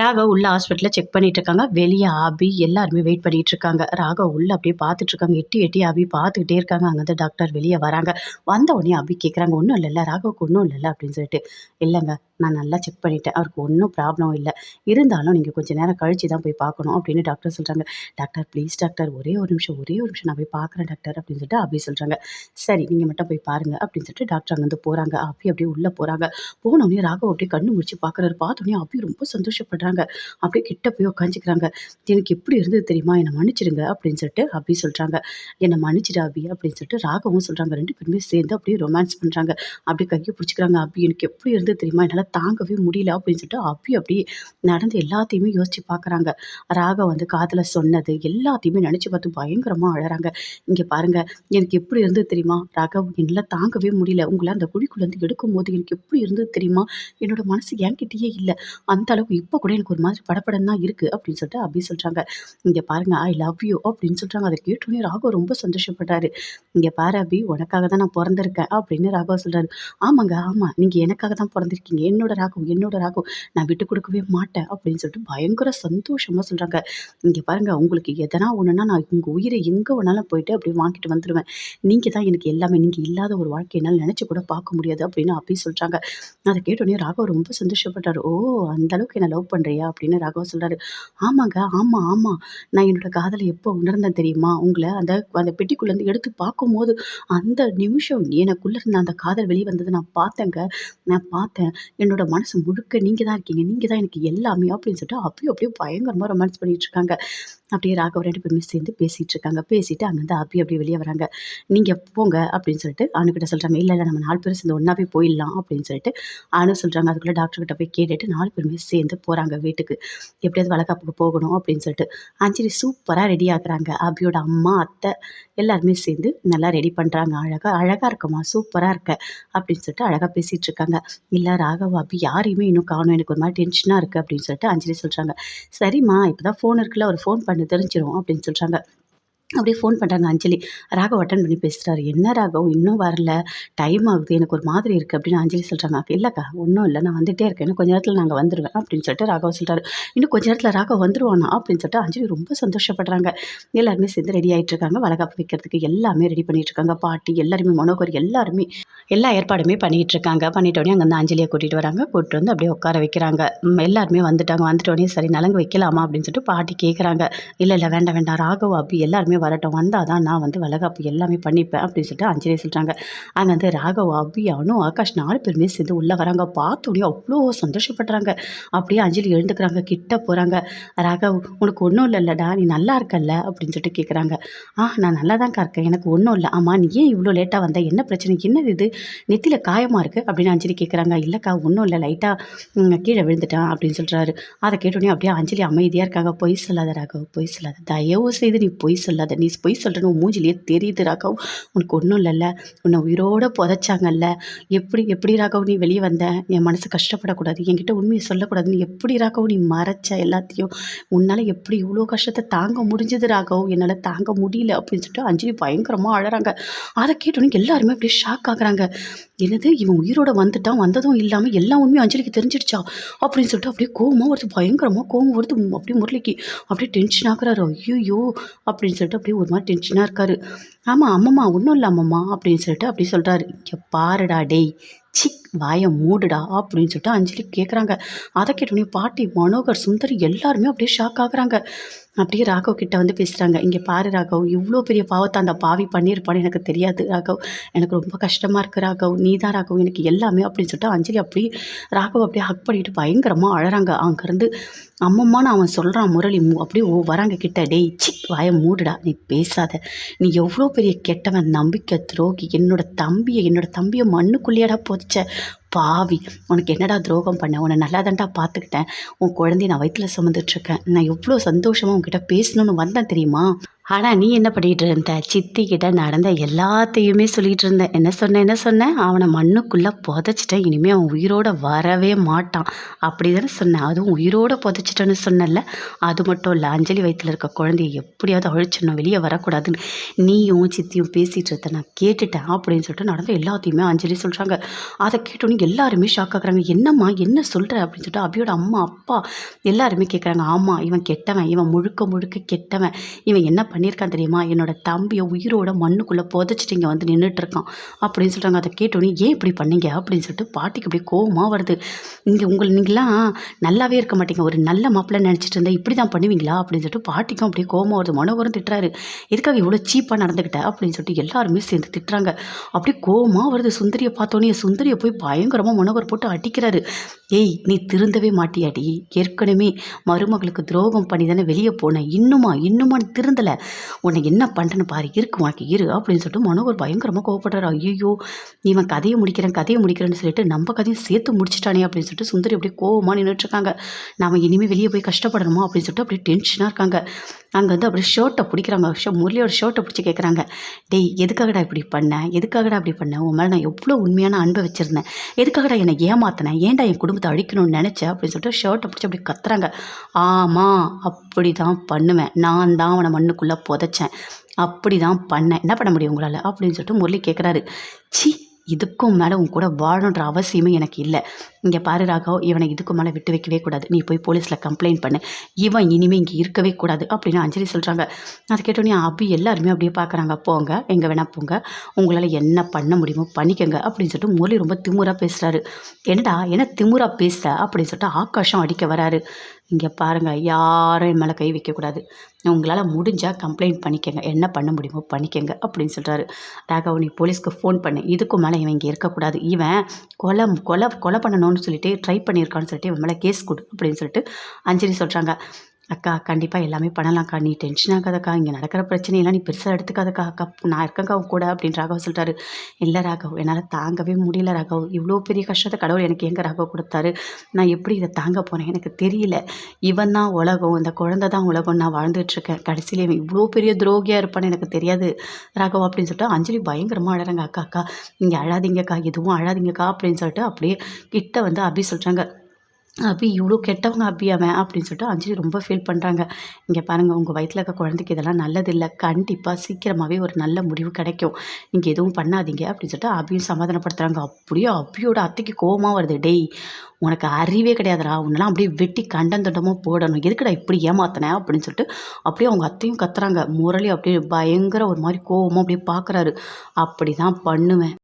ராகவ் உள்ள ஹாஸ்பிட்டலில் செக் பண்ணிட்டு இருக்காங்க. வெளியே ஆபி எல்லாருமே வெயிட் பண்ணிட்டு இருக்காங்க. ராகவ் உள்ள அப்படியே பார்த்துட்டு இருக்காங்க. எட்டி எட்டி ஆபி பார்த்துக்கிட்டே இருக்காங்க. அங்கேருந்து டாக்டர் வெளியே வராங்க. வந்த உடனே அபி கேட்குறாங்க ஒன்றும் இல்லைல்ல ராகவுக்கு ஒன்றும் இல்லைல்ல அப்படின்னு சொல்லிட்டு. இல்லைங்க நான் நல்லா செக் பண்ணிட்டேன். அவருக்கு ஒன்றும் ப்ராப்ளம் இல்லை. இருந்தாலும் நீங்கள் கொஞ்சம் நேரம் கழிச்சு தான் போய் பார்க்கணும் அப்படின்னு டாக்டர் சொல்கிறாங்க டாக்டர் ப்ளீஸ் டாக்டர் ஒரே ஒரு நிமிஷம் ஒரே ஒரு நிமிஷம் நான் போய் பார்க்குறேன் டாக்டர் அப்படின்னு சொல்லிட்டு அபி சொல்கிறாங்க சரி நீங்கள் மட்டும் போய் பாருங்க அப்படின்னு சொல்லிட்டு டாக்டர் அங்கேருந்து போகிறாங்க அபி அப்படியே உள்ளே போகிறாங்க போனோடனே ராகவ் அப்படியே கண்ணு முடிச்சு பார்க்குறாரு. பார்த்தோன்னே அபி ரொம்ப சந்தோஷப்படுறாங்க. அப்படியே கிட்ட போய் உட்காந்துக்கிறாங்க எனக்கு எப்படி இருந்தது தெரியுமா? என்னை மன்னிச்சிடுங்க அப்படின்னு சொல்லிட்டு அபி சொல்கிறாங்க என்னை மன்னிச்சிடு அபி அப்படின்னு சொல்லிட்டு ராகவும் சொல்கிறாங்க ரெண்டு பேருமே சேர்ந்து அப்படியே ரொமான்ஸ் பண்ணுறாங்க அப்படியே கையை பிடிச்சிக்கிறாங்க. அபி எனக்கு எப்படி இருந்தது தெரியுமா? என்னால் தாங்கவே முடியல அப்படின்னு சொல்லிட்டு அபி அப்படியே நடந்து எல்லாத்தையுமே யோசிச்சு பார்க்குறாங்க ராக வந்து காதில் சொன்னது எல்லாத்தையுமே நினச்சி பார்த்து பயங்கரமாக அழறாங்க. இங்கே பாருங்க எனக்கு எப்படி இருந்தது தெரியுமா? ராகவ் என்னால் தாங்கவே முடியல. உங்களை அந்த குழிக்குள்ளேருந்து எடுக்கும் போது எனக்கு எப்படி இருந்தது தெரியுமா? என்னோட மனசு என்கிட்டயே இல்லை. அந்த அளவுக்கு இப்போ கூட எனக்கு ஒரு மாதிரி படப்படம் தான் இருக்குது அப்படின்னு சொல்லிட்டு அபி சொல்கிறாங்க இங்கே பாருங்க ஐ லவ் யூ அப்படின்னு சொல்கிறாங்க அதை கேட்டோன்னே ராகவ் ரொம்ப சந்தோஷப்பட்டாரு இங்கே பாரு அபி உனக்காக தான் நான் பிறந்திருக்கேன் அப்படின்னு ராகவ் சொல்கிறாரு ஆமாங்க ஆமாம் நீங்கள் எனக்காக தான் பிறந்திருக்கீங்க. என்னோட ராகவ் என்னோட ராகவ். நான் விட்டு கொடுக்கவே மாட்டேன் அப்படின்னு சொல்லிட்டு பயங்கர சந்தோஷமாக சொல்கிறாங்க இங்கே பாருங்க உங்களுக்கு எதனா ஒன்றுனா நான் உங்கள் உயிரை எங்கே வேணாலும் போயிட்டு அப்படியே வாங்கிட்டு வந்துடுவேன் நீங்கள் தான் எனக்கு எல்லாமே நீங்கள் இல்லாத ஒரு வாழ்க்கை என்னால் நினச்சி கூட பார்க்க முடியாது அப்படின்னு அப்படி சொல்கிறாங்க அதை கேட்டோடனே ராகவ் ரொம்ப சந்தோஷப்பட்டார் ஓ அந்த அளவுக்கு என்ன லவ் பண்ணுறியா அப்படின்னு ராகவா சொல்கிறாரு ஆமாங்க ஆமாம் ஆமாம் நான் என்னோட காதலை எப்போ உணர்ந்தேன் தெரியுமா? உங்களை அந்த அந்த பெட்டிக்குள்ளேருந்து எடுத்து பார்க்கும்போது அந்த நிமிஷம் எனக்குள்ளே இருந்த அந்த காதல் வெளியே வந்ததை நான் பார்த்தேங்க. நான் பார்த்தேன். என்னோட மனசு முழுக்க நீங்கள் தான் இருக்கீங்க. நீங்கள் தான் எனக்கு எல்லாமே அப்படின்னு சொல்லிட்டு அப்படியே அப்படியே பயங்கரமாக ரொமான்ஸ் பண்ணிட்டு இருக்காங்க. அப்படியே ராகவ ரெண்டு பேருமே சேர்ந்து பேசிகிட்டு இருக்காங்க. பேசிட்டு அங்கேருந்து அப்படி அப்படியே வெளியே வராங்க. நீங்கள் போங்க அப்படின்னு சொல்லிட்டு அணுக்கிட்ட சொல்கிறாங்க இல்லை இல்லை நம்ம நாலு பேரும் சேர்ந்து ஒன்றாவே போயிடலாம் அப்படின்னு சொல்லிட்டு அனு சொல்கிறாங்க அதுக்குள்ளே டாக்டர்கிட்ட போய் கேட்டுட்டு நாலு பேருமே சேர்ந்து போகிறாங்க வீட்டுக்கு. எப்படியாவது வளகாப்புக்கு போகணும் அப்படின்னு சொல்லிட்டு. ஆஞ்சலி சூப்பராக ரெடி ஆகுறாங்க அபியோட அம்மா அத்தை எல்லாருமே சேர்ந்து நல்லா ரெடி பண்ணுறாங்க அழகாக அழகாக இருக்குமா சூப்பராக இருக்க அப்படின்னு சொல்லிட்டு அழகாக பேசிகிட்டு இருக்காங்க. இல்லை ராகவ் அபி யாரையுமே இன்னும் காணும். எனக்கு ஒரு மாதிரி டென்ஷனாக இருக்குது அப்படின்னு சொல்லிட்டு அஞ்சலி சொல்கிறாங்க சரிம்மா இப்போ தான் ஃபோன் இருக்குல்ல ஒரு ஃபோன் பண்ணி தெரிஞ்சிடும் அப்படின்னு சொல்கிறாங்க அப்படியே ஃபோன் பண்ணுறாங்க அஞ்சலி. ராகவ் அட்டன் பண்ணி பேசுகிறாரு என்ன ராகவ்? இன்னும் வரல. டைம் ஆகுது. எனக்கு ஒரு மாதிரி இருக்குது அப்படின்னு அஞ்சலி சொல்கிறாங்க இல்லைக்கா ஒன்றும் இல்லை. நான் வந்துகிட்டே இருக்கேன். இன்னும் கொஞ்ச நேரத்தில் நாங்கள் வந்துடுவேன் அப்படின்னு சொல்லிட்டு ராகவ் சொல்கிறாரு இன்னும் கொஞ்ச நேரத்தில் ராகவ் வந்துருவானா அப்படின்னு சொல்லிட்டு அஞ்சலி ரொம்ப சந்தோஷப்படுறாங்க. எல்லாருமே சேர்ந்து ரெடி ஆகிட்டு இருக்காங்க. வளகாப்பு வைக்கிறதுக்கு எல்லாமே ரெடி பண்ணிகிட்டு இருக்காங்க. பாட்டி எல்லாருமே மனோகர் எல்லாருமே எல்லா ஏற்பாடுமே பண்ணிகிட்டு இருக்காங்க. பண்ணிட்டோடனே அங்கே வந்து அஞ்சலியை கூட்டிகிட்டு வராங்க. கூப்பிட்டு வந்து அப்படியே உட்கார வைக்கிறாங்க. எல்லாருமே வந்துட்டாங்க. வந்துட்டோடனே சரி நலங்கு வைக்கலாமா அப்படின்னு சொல்லிட்டு பாட்டி கேட்குறாங்க இல்லை இல்லை வேண்டாம் வேண்டாம். ராகவ் அப்படி எல்லாருமே வரட்டும் வந்தால் தான் நான் வந்து வளகாப்பு எல்லாமே பண்ணிப்பேன் அப்படின்னு சொல்லிட்டு அஞ்சலி சொல்கிறாங்க அங்கே வந்து ராகவ் அபி அனு ஆகாஷ் நாலு பேருமே சேர்ந்து உள்ளே வராங்க. பார்த்தோன்னே அவ்வளோ சந்தோஷப்படுறாங்க. அப்படியே அஞ்சலி எழுந்துக்கிறாங்க கிட்ட போகிறாங்க ராகவ் உனக்கு ஒன்றும் இல்லைல்லடா நீ நல்லா இருக்கல்ல? அப்படின்னு சொல்லிட்டு கேட்குறாங்க ஆ நான் நல்லா தான்க்கா இருக்கேன். எனக்கு ஒன்றும் இல்லை. ஆமாம் நீ ஏன் இவ்வளோ லேட்டாக வந்த? என்ன பிரச்சனை? என்னது இது? நெத்தியில் காயமாக இருக்குது அப்படின்னு அஞ்சலி கேட்குறாங்க இல்லைக்கா ஒன்றும் இல்லை. லைட்டாக கீழே விழுந்துட்டான். அப்படின்னு சொல்கிறாரு அதை கேட்டோடனே அப்படியே அஞ்சலி அமைதியாக இருக்காங்க. பொய் சொல்லாத ராகவ் பொய் சொல்லாத. தயவு செய்து நீ பொய் சொல்லாத. நீ பொய் சொல்கிறன்னு மூஞ்சிலேயே தெரியுது ராகவ். உனக்கு ஒன்றும் இல்லைல்ல. உன்னை உயிரோடு புதைச்சாங்கல்ல. எப்படி எப்படி ராகவ் நீ வெளியே வந்த? என் மனசு கஷ்டப்படக்கூடாது. என்கிட்ட உண்மையை சொல்லக்கூடாது நீ எப்படி ராகவ் நீ மறைச்ச எல்லாத்தையும்? உன்னால் எப்படி இவ்வளோ கஷ்டத்தை தாங்க முடிஞ்சது ராகவ்? என்னால் தாங்க முடியல அப்படின்னு சொல்லிட்டு அஞ்சலி பயங்கரமாக அழறாங்க. அதை கேட்டோன்னே எல்லாருமே அப்படியே ஷாக் ஆகுறாங்க. என்னது இவன் உயிரோட வந்துட்டான் வந்ததும் இல்லாமல் எல்லா உண்மையும் அஞ்சலிக்கு தெரிஞ்சிடுச்சா? அப்படின்னு சொல்லிட்டு அப்படியே கோவமாக வருது பயங்கரமாக கோவம் வருது அப்படியே முரளிக்கு. அப்படியே டென்ஷன் ஆகுறாரு. ஐயோ அப்படின்னு சொல்லிட்டு அப்படியே ஒரு மாதிரி டென்ஷனாக இருக்காரு. ஆமாம் அம்மம்மா ஒன்றும் இல்லை அம்மம்மா அப்படின்னு சொல்லிட்டு அப்படி சொல்கிறாரு இங்கே பாருடா டேய் சிக் வாயை மூடுடா அப்படின்னு சொல்லிட்டு அஞ்சலி கேட்குறாங்க அதை கேட்டோடனே பாட்டி மனோகர் சுந்தரி எல்லாருமே அப்படியே ஷாக் ஆகுறாங்க. அப்படியே ராகவ் கிட்ட வந்து பேசுகிறாங்க இங்கே பாரு ராகவ் இவ்வளோ பெரிய பாவத்தை அந்த பாவி பண்ணியிருப்பான்னு எனக்கு தெரியாது ராகவ். எனக்கு ரொம்ப கஷ்டமாக இருக்குது ராகவ். நீ தான் ராகவ் எனக்கு எல்லாமே அப்படின்னு சொல்லிட்டு அஞ்சலி அப்படியே ராகவ் அப்படியே ஹக் பண்ணிட்டு பயங்கரமாக அழறாங்க. அங்கேருந்து அம்மம்மான்னு அவன் சொல்கிறான் முரளி அப்படியே ஓ வராங்க கிட்ட. டேய் சி வாயை மூடுடா நீ பேசாத. நீ எவ்வளோ பெரிய கெட்டவன் நம்பிக்கை துரோகி. என்னோட தம்பியை என்னோட தம்பியை மண்ணுக்குள்ளேயடா போச்ச பாவி உனக்கு என்னடா துரோகம் பண்ண? உன்னை நல்லா தான்டா பார்த்துக்கிட்டேன் உன் குழந்தைய நான் வயிற்றில் சுமந்துட்டுருக்கேன் நான் எவ்வளோ சந்தோஷமாக உன்கிட்ட பேசணும்னு வந்தேன் தெரியுமா? ஆனால் நீ என்ன பண்ணிகிட்டு இருந்த? சித்தி கிட்ட நடந்த எல்லாத்தையுமே சொல்லிகிட்டு இருந்தேன் என்ன சொன்னேன் என்ன சொன்னேன் அவனை மண்ணுக்குள்ளே புதைச்சிட்டேன் இனிமேல் அவன் உயிரோட வரவே மாட்டான். அப்படி தானே சொன்னேன் அதுவும் உயிரோடு புதைச்சிட்டேன்னு சொன்னல அது மட்டும் இல்லை அஞ்சலி வயிற்றில் இருக்க குழந்தைய எப்படியாவது அழிச்சிடணும். வெளியே வரக்கூடாதுன்னு நீயும் சித்தியும் பேசிகிட்டு இருந்த நான் கேட்டுட்டேன் அப்படின்னு சொல்லிட்டு நடந்த எல்லாத்தையுமே அஞ்சலி சொல்கிறாங்க அதை கேட்டோன்னே எல்லாருமே ஷாக் ஆகுறாங்க. என்னம்மா என்ன சொல்கிற அப்படின்னு சொல்லிட்டு அபியோட அம்மா அப்பா எல்லாருமே கேட்குறாங்க ஆமாம் இவன் கெட்டவன். இவன் முழுக்க முழுக்க கெட்டவன். இவன் என்ன பண்ண பண்ணியிருக்கான் தெரியுமா? என்னோட தம்பியை உயிரோட மண்ணுக்குள்ளே புதைச்சிட்டு இங்கே வந்து நின்றுட்டு இருக்கான் அப்படின்னு சொல்கிறாங்க அதை கேட்டோன்னே ஏன் இப்படி பண்ணீங்க? அப்படின்னு சொல்லிட்டு பாட்டிக்கு அப்படியே கோவமாக வருது. இங்கே உங்களை நீங்களாம் நல்லாவே இருக்க மாட்டீங்க. ஒரு நல்ல மாப்பிள்ளை நினச்சிட்டு இருந்தால் இப்படி தான் பண்ணுவீங்களா? அப்படின்னு சொல்லிட்டு பாட்டிக்கும் அப்படியே கோபமாக வருது. மனோகரம் திட்டுறாரு. எதுக்காக இவ்வளோ சீப்பாக நடந்துக்கிட்ட? அப்படின்னு சொல்லிட்டு எல்லாருமே சேர்ந்து திட்டுறாங்க. அப்படியே கோவமாக வருது. சுந்தரியை பார்த்தோன்னே சுந்தரியை போய் பயங்கரமாக மனோகர் போட்டு அடிக்கிறாரு. ஏய் நீ திருந்தவே மாட்டியாடி. ஏற்கனவே மருமகளுக்கு துரோகம் பண்ணி தானே வெளியே போனேன் இன்னுமா? இன்னுமா திருந்தலை. உன்னை என்ன பண்ணுறேன்னு பாரு இருக்கு உனக்கு இரு அப்படின்னு சொல்லிட்டு மனோகர் பயங்கரமாக கோவப்படுறாரு. ஐயோ இவன் கதையை முடிக்கிறேன் கதையை முடிக்கிறேன்னு சொல்லிட்டு நம்ம கதையும் சேர்த்து முடிச்சிட்டானே அப்படின்னு சொல்லிட்டு சுந்தரி அப்படியே கோவமாக நின்றுட்டுருக்காங்க நாம இனிமேல் வெளியே போய் கஷ்டப்படணுமா அப்படின்னு சொல்லிட்டு அப்படியே டென்ஷனாக இருக்காங்க. அங்கே வந்து அப்படியே ஷர்ட்டை பிடிக்கிறாங்க. ஷோ முரளியோட ஷர்ட்டை பிடிச்சி கேட்குறாங்க டேய் எதுக்காகடா இப்படி பண்ணேன் எதுக்காகடா இப்படி பண்ணேன் உன் மேலே நான் எவ்வளோ உண்மையான அன்பை வச்சுருந்தேன். எதுக்காகடா என்னை ஏமாத்தினேன் ஏன்டா என் குடும்பத்தை அழிக்கணும்னு நினச்சேன் அப்படின்னு சொல்லிட்டு ஷர்ட்டை பிடிச்சி அப்படி கத்துறாங்க. ஆமாம் அப்படி தான் பண்ணுவேன். நான் தான் அவனை மண்ணுக்குள்ளே புதைச்சேன். அப்படி தான் பண்ணேன். என்ன பண்ண முடியும் உங்களால்? அப்படின்னு சொல்லிட்டு முரளி கேட்குறாரு சி இதுக்கும் மேலே உன் கூட வாழணுன்ற அவசியமே எனக்கு இல்லை. இங்கே பாரு ராகவ் இவனை இதுக்கு மேலே விட்டு வைக்கவே கூடாது. நீ போய் போலீஸில் கம்ப்ளைண்ட் பண்ணு. இவன் இனிமேல் இங்கே இருக்கவே கூடாது அப்படின்னு அஞ்சலி சொல்கிறாங்க அதை கேட்டோன்னே அபி எல்லாருமே அப்படியே பார்க்குறாங்க போங்க எங்கே வேணால் போங்க. உங்களால் என்ன பண்ண முடியுமோ பண்ணிக்கங்க அப்படின்னு சொல்லிட்டு முரளி ரொம்ப திமுறாக பேசுகிறாரு என்னடா என்ன திமுறாக பேசுகிற அப்படின்னு சொல்லிட்டு ஆகாஷம் அடிக்க வராரு. இங்கே பாருங்கள் யாரும் மேலே கை வைக்கக்கூடாது உங்களால் முடிஞ்சால் கம்ப்ளைண்ட் பண்ணிக்கங்க. என்ன பண்ண முடியுமோ பண்ணிக்கங்க அப்படின்னு சொல்கிறாரு ராகவ் நீ போலீஸ்க்கு ஃபோன் பண்ணு. இதுக்கு மேலே இவன் இங்கே இருக்கக்கூடாது. இவன் கொலை கொலை கொலை பண்ணணும்னு சொல்லிட்டு ட்ரை பண்ணியிருக்கான்னு சொல்லிட்டு இவன் மேலே கேஸ் கொடு அப்படின்னு சொல்லிட்டு அஞ்சலி சொல்கிறாங்க அக்கா கண்டிப்பாக எல்லாமே பண்ணலாம்க்கா. நீ டென்ஷன் ஆகாதக்கா. இங்கே நடக்கிற பிரச்சனையெல்லாம் நீ பெருசாக எடுத்துக்காதக்கா. அக்கா நான் இருக்கக்கா கூட அப்படின்னு ராகவ் சொல்லிட்டாரு இல்லை ராகவ் என்னால் தாங்கவே முடியல ராகவ். இவ்வளோ பெரிய கஷ்டத்தை கடவுள் எனக்கு எங்கே ராகவ் கொடுத்தாரு? நான் எப்படி இதை தாங்க போகிறேன் எனக்கு தெரியல. இவன் தான் உலகம். இந்த குழந்தை தான் உலகம். நான் வாழ்ந்துட்டுருக்கேன் கடைசியில் இவன் இவ்வளோ பெரிய துரோகியாக இருப்பான்னு எனக்கு தெரியாது. ராகவ் அப்படின்னு சொல்லிட்டு அஞ்சலி பயங்கரமாக அழறாங்க. அக்கா அக்கா இங்கே அழாதீங்கக்கா. எதுவும் அழாதீங்கக்கா அப்படின்னு சொல்லிட்டு அப்படியே கிட்ட வந்து அப்படி சொல்கிறாங்க அபி இவ்வளோ கெட்டவங்க அபி அவன் அப்படின்னு சொல்லிட்டு அஞ்சலி ரொம்ப ஃபீல் பண்ணுறாங்க இங்கே பாருங்கள் உங்கள் வயிற்றில் இருக்க குழந்தைக்கு இதெல்லாம் நல்லதில்லை. கண்டிப்பாக சீக்கிரமாகவே ஒரு நல்ல முடிவு கிடைக்கும். நீங்கள் எதுவும் பண்ணாதீங்க அப்படின்னு சொல்லிட்டு அபியும் சமாதானப்படுத்துகிறாங்க அப்படியே அபியோட அத்தைக்கு கோபமாக வருது. டேய் உனக்கு அறிவே கிடையாதுடா. உன்னெல்லாம் அப்படியே வெட்டி கண்டந்தண்டமாக போடணும். எதுக்குடா இப்படி ஏமாத்தினேன் அப்படின்னு சொல்லிட்டு அப்படியே அவங்க அத்தையும் கத்துறாங்க. முரளி அப்படியே பயங்கர ஒரு மாதிரி கோவமாக அப்படியே பார்க்குறாரு அப்படி தான் பண்ணுவேன்.